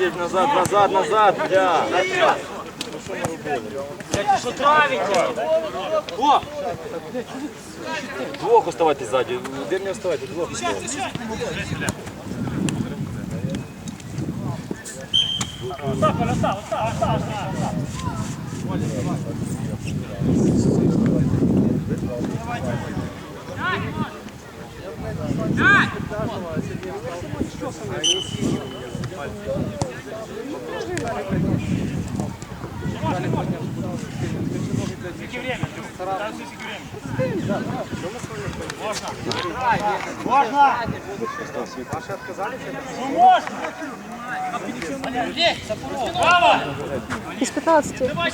Сидіть назад, назад, назад, бля. Що травите? О! Двох оставайтесь ззаді. Один не оставайте, двох оставайтесь. Можно! Ну можно! Право! Из 15. Лево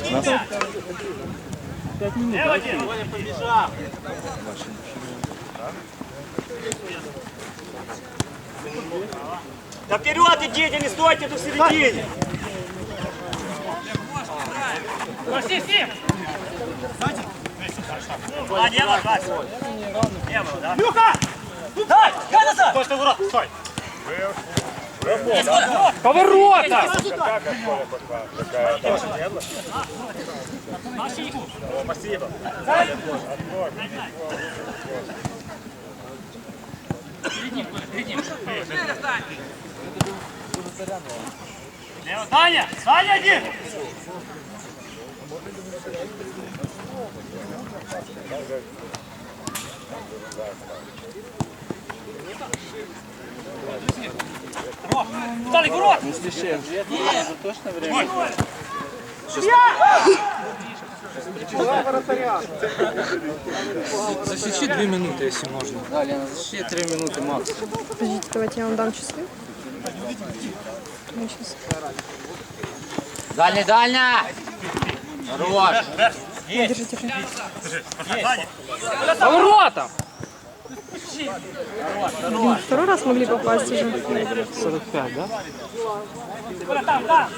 один! побежал! Да вперед идите, не стойте тут в середине! Пошли, все! А, Вась. Не было, да? Люка! Дай! Дай назад! Стой, стой, ворот, стой! Поворота! Спасибо. Саня! Саня один! Виталик, урод! Не спеши. Защити дві минути, якщо можна. Да, Лена, защити три минути макс. Подождите, давайте я вам дам часы. Ну, сейчас. Дальня, дальня! Хорош! Держи, держи. Поворотом! Блин, второй раз могли попасть уже. 45, да? Там, там!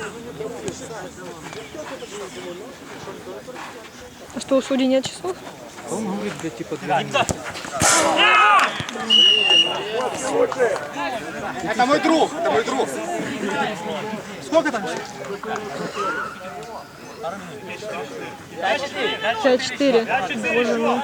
А что, у судей нет часов? Он говорит, где типа два. Это мой друг, это мой друг. Пять четыре. Боже мой.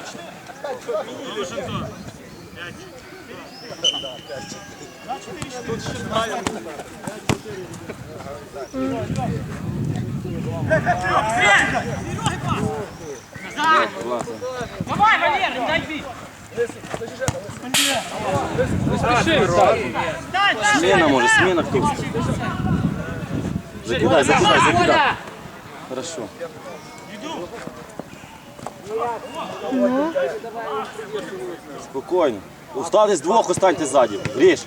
Давай, Валер, не дай бить! Смена может, смена кто Закидай, закидай, закидай. Хорошо. Спокойно. Устаньтесь двох, останьте ззаді. Гріш.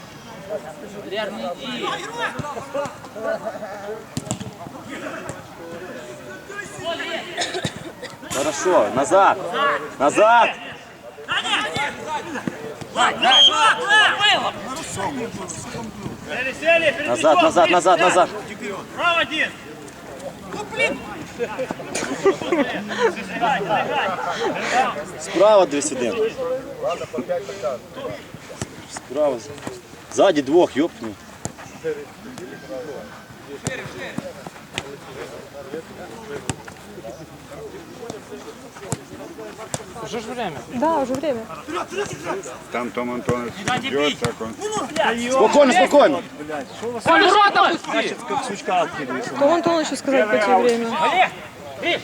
Хорошо, назад. Назад. Сели, сели, перед Назад, назад, блин, назад, да. назад. Право один! Справа дивись один. Справа. Ззаді двох, йопні. Уже ж время. Да, уже время. Там Том Антонович идет, так он. Спокійно, спокійно. Поворотом быстрее! То он то еще сказать пойти время. Олег! Видишь?